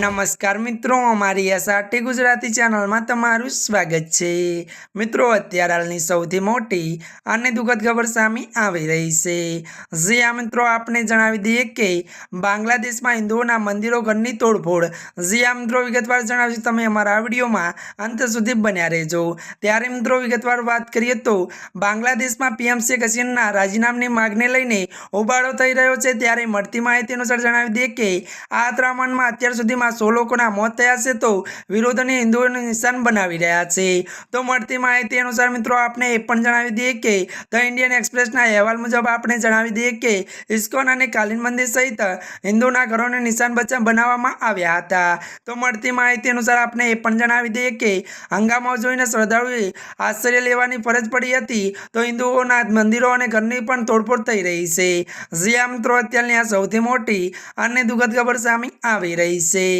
નમસ્કાર મિત્રો, અમારી એસઆરટી ગુજરાતી ચેનલમાં તમારું સ્વાગત છે. મિત્રો, અત્યારે હાલની સૌથી મોટી અને દુઃખદ ખબર સામે આવી રહી છે. જે આ મિત્રો, આપને જણાવી દઈએ કે બાંગ્લાદેશમાં હિન્દુઓના મંદિરો ઘરની તોડફોડ. જે આ મિત્રો, વિગતવાર જણાવશું તમે અમારા વિડીયોમાં અંત સુધી બન્યા રહેજો. ત્યારે, મિત્રો, વિગતવાર વાત કરીએ તો બાંગ્લાદેશમાં પીએમ શેખ હસીનાના રાજીનામાની માગને લઈને હોબાળો થઈ રહ્યો છે. ત્યારે મળતી માહિતી અનુસાર જણાવી દઈએ કે આ આક્રમણમાં અત્યાર સુધીમાં સો લોકોના મોત થયા છે તો વિરોધને હિન્દુઓને નિશાન બનાવી રહ્યા છે. તો મળતી માહિતી અનુસાર મિત્રો આપણે એ પણ જણાવી દઈએ કે ધ ઇન્ડિયન એક્સપ્રેસના અહેવાલ મુજબ આપણે જણાવી દઈએ કે ઇસ્કોન અને કાલીન મંદિર સહિત હિન્દુના ઘરોને નિશાન બચા, બનાવવામાં આવ્યા હતા. તો મળતી માહિતી અનુસાર આપણે એ પણ જણાવી દઈએ કે હંગામા જોઈને શ્રદ્ધાળુએ આશ્ચર્ય લેવાની ફરજ પડી હતી. તો હિન્દુઓના મંદિરો અને ઘરની પણ તોડફોડ થઈ રહી છે. જ્યાં મિત્રો, અત્યારની આ સૌથી મોટી અને દુઃખદ ખબર સામે આવી રહી છે.